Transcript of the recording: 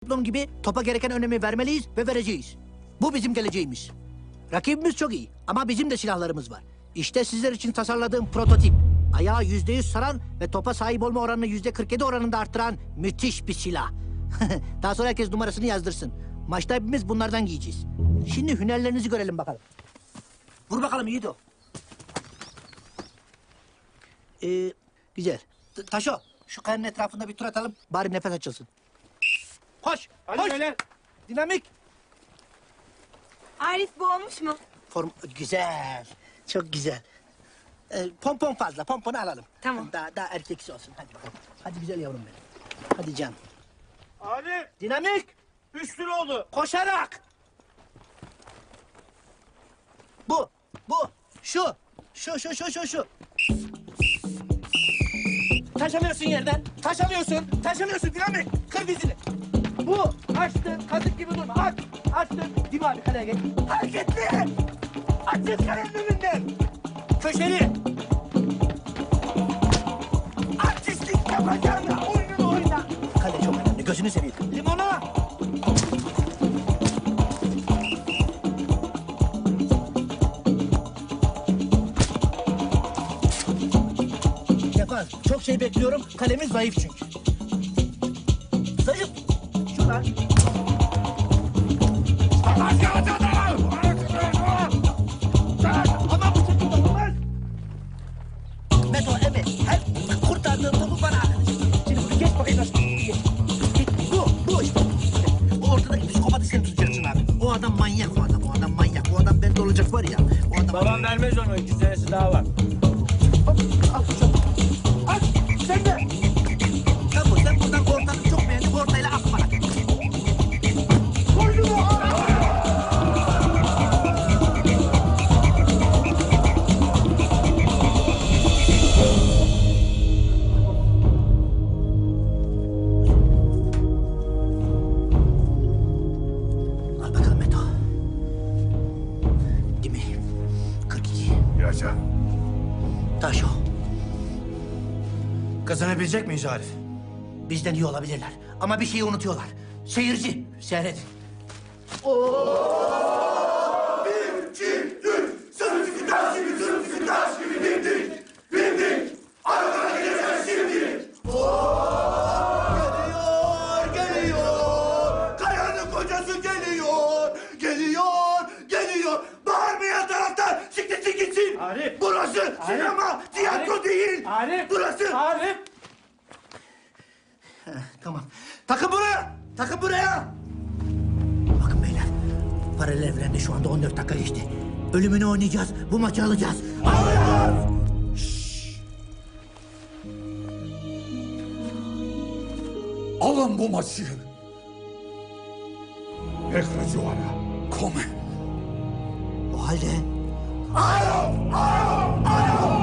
toplum gibi topa gereken önemi vermeliyiz ve vereceğiz. Bu bizim geleceğimiz. Rakibimiz çok iyi ama bizim de silahlarımız var. İşte sizler için tasarladığım prototip. Ayağı yüzde yüz saran ve topa sahip olma oranını yüzde 47 oranında arttıran müthiş bir silah. Daha sonra herkes numarasını yazdırsın. Maçta hepimiz bunlardan giyeceğiz. Şimdi hünerlerinizi görelim bakalım. Vur bakalım Yiğido. Ee, güzel. Taşo, şu kayanın etrafında bir tur atalım. Bari nefes açılsın. Koş, Hadi koş. beyler. Dinamik. Arif bu olmuş mu? Form güzel. Çok güzel. Ee, pompon fazla. Pomponu alalım. Tamam. Daha, daha erkeksi olsun. Hadi bakalım. Hadi güzel yavrum benim. Hadi can. Ali Dinamik. üç lira oldu. Koşarak. Bu. Bu. Şu. Şu şu şu şu şu. Taşamıyorsun yerden. Taşamıyorsun. Taşamıyorsun dinamik. Kır dizini. Açtın. Kazık gibi durma. Aç. Açtın. Dim abi kaleye geç. Hareketli. Açın kalenin önünden. Köşeli. Artistlik yapacağına oyununu oyna. Kale çok önemli. Gözünü seveyim. Limona. Yapar. Çok şey bekliyorum. Kalemiz zayıf çünkü. Zayıf. O adam manyak o adam, o adam manyak. O adam bende olacak var ya. O adam... Babam vermez onu iki senesi daha var. Yaşa. Taş o. Kazanabilecek miyiz Arif? Bizden iyi olabilirler. Ama bir şeyi unutuyorlar. Seyirci. Seyredin. Sırtı sinema, tiyatro değil. Arif. Burası. Arif. Tamam. Takın buraya. Takın buraya. Bakın beyler. Paralel evrende şu anda 14 dakika geçti. Ölümünü oynayacağız. Bu maçı alacağız. Alın bu maçı. Ekra Come. O halde Ayo! Ayo! Ayo!